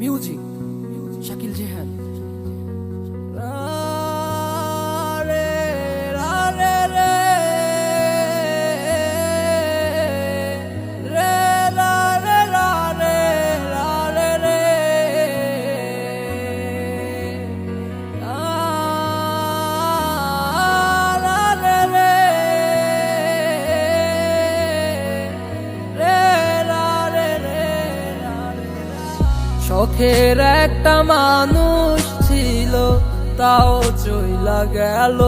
Music Shakil Jehan শখের একটা মানুষ ছিল, তাও চইলা গেল।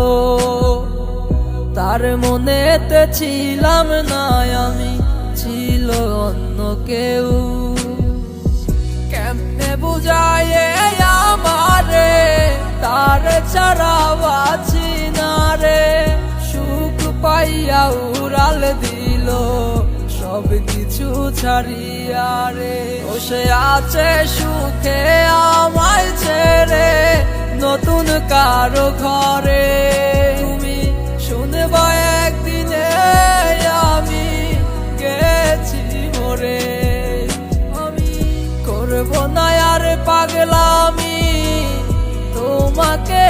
তার মনেতে ছিলাম না আমি, ছিল অন্য কেউ। কেমনে বুঝায় আমারে, তার ছাড়া বাঁচি না রে। সুখ পাইয়া উড়াল দিল। সব কিছু ছাড়িয়া রে। বসে আছে সুখে আমায় ছেড়ে, নতুন কারও ঘরে। তুমি শুনবা একদিনে আমি গেছি মরে আমি করব না আর পাগলামি, তোমাকে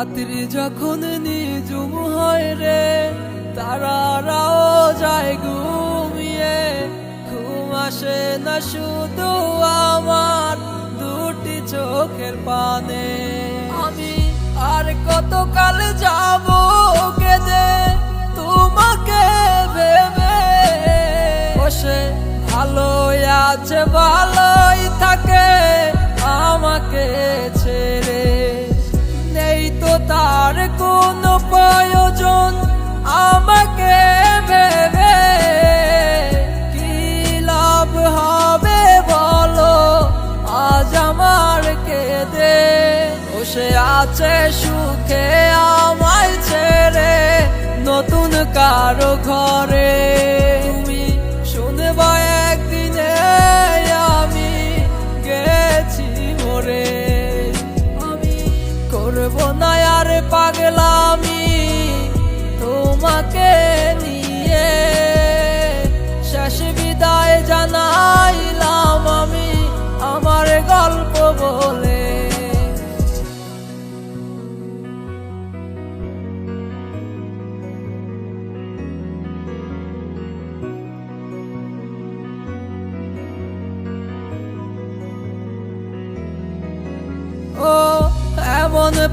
রাত্রি যখন নিজুম হয় রে, তারারাও যায় ঘুমিয়ে। ঘুম আসে না শুধু আমার, দুটি চোখের পানে। আমি আর কতকাল যাব কেঁদে তোমাকে ভেবে? বসে ভালোই আছে, ভালোই থাকে আমাকে ছেড়ে। নেই তো তার কোনো প্রয়োজন? আমাকে ভেবে কি লাভ হবে বলো? আজ আমার কেঁদে বসে আছে সুখে আমায় ছেড়ে নতুন কারও ঘরে।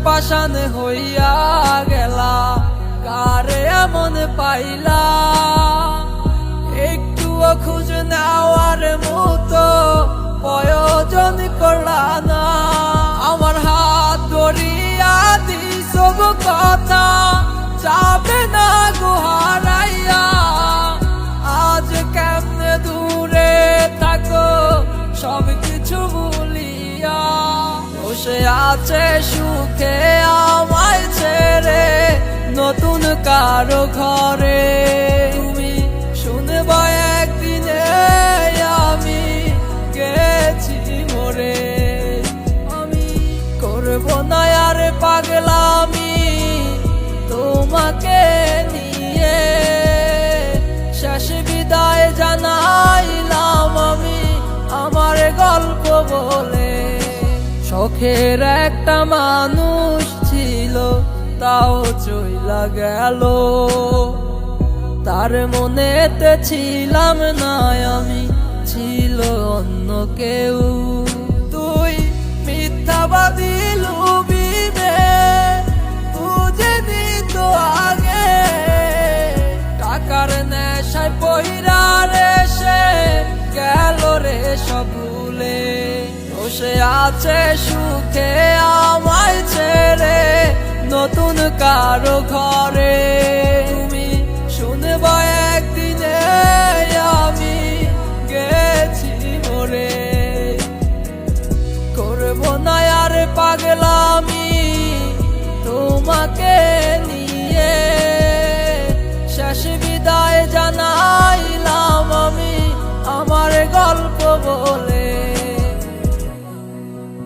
পাশান হইয়া গেলা। কারে এমন পাইলা? একটুও খুঁজ নেওয়ার মতো প্রয়োজন করলা না। আমার হাত ধরিয়া দিস কথা যাবে না গুহারাইয়া আছে সুখে আমায় ছেড়ে নতুন কারও ঘরে। তুমি শুনবা একদিনে আমি গেছি মরে। আমি করব না আর পাগলামি শখের একটা মানুষ ছিল, তাও চইলা গেল। তার মনেতে ছিলাম না আমি, ছিল অন্য কেউ। তুই মিথ্যাবাদী লুবিবে বুঝে নিত আগে। টাকার নেশায় পহিরা রে সে, গেল রে সব ভুলে। বসে আছে সুখে আমায় ছেড়ে। নতুন কারও ঘরে। তুমি শুনবা একদিনে আমি গেছি মরে। করব না আর পাগলামি। তোমাকে